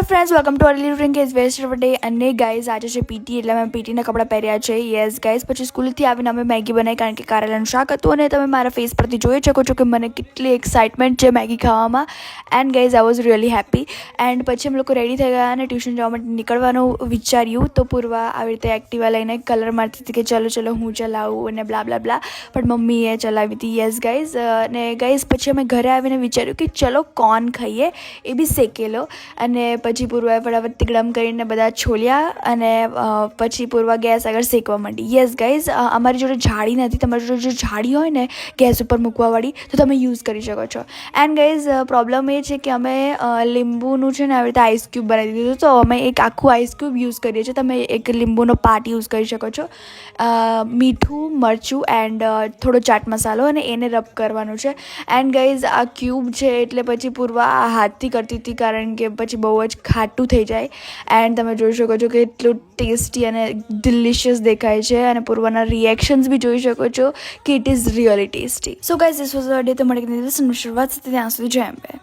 Hello friends welcome to early drink is west day અને guys આજે છે PT એટલે મેં પીટીના કપડાં પહેર્યા છે. યસ ગાઈઝ પછી સ્કૂલથી આવીને અમે મેગી બનાવી કારણ કે કારેલાનું શાક હતું અને તમે મારા ફેસ પરથી જોઈ શકો છો કે મને કેટલી એક્સાઇટમેન્ટ છે મેગી ખાવામાં. And guys I was really happy and પછી અમે લોકો રેડી થઈ ગયા અને ટ્યુશન જવા માટે નીકળવાનું વિચાર્યું તો પૂર્વા આવી રીતે એક્ટિવા લઈને કલર મારતી હતી કે ચલો ચલો હું ચલાવું અને બ્લા બ્લા બ્લા પણ મમ્મીએ ચલાવી હતી. યસ ગાઈઝ અને ગાઈઝ પછી અમે ઘરે આવીને વિચાર્યું કે ચલો કોન ખાઈએ. એ બી શેકેલો. અને પછી પૂર્વાએ ફટાફટ તીકડમ કરીને બધા છોલ્યા અને પછી પૂર્વા ગેસ આગળ શેકવા માંડી. યસ ગાઈઝ અમારી જોડે જાળી નથી. તમારી જોડે જો જાળી હોય ને, ગેસ ઉપર મૂકવાવાળી, તો તમે યુઝ કરી શકો છો. એન્ડ ગાઈઝ પ્રોબ્લેમ એ છે કે અમે લીંબુનું છે ને આવી રીતે આઈસ ક્યુબ બનાવી દીધું તો અમે એક આખું આઈસ ક્યુબ યુઝ કરીએ છીએ. તમે એક લીંબુનો પાર્ટ યુઝ કરી શકો છો. મીઠું, મરચું એન્ડ થોડો ચાટ મસાલો અને એને રબ કરવાનું છે. એન્ડ ગાઈઝ આ ક્યુબ છે એટલે પછી પૂર્વા હાથથી કરતી હતી કારણ કે પછી બહુ જ ખાટું થઈ જાય. એન્ડ તમે જોઈ શકો છો કે એટલું ટેસ્ટી અને ડિલિશિયસ દેખાય છે અને પૂર્વના રિએક્શન્સ બી જોઈ શકો છો કે it is really tasty so guys this was day તો મળી ગઈ દિવસની શરૂઆત ત્યાં સુધી અંબે.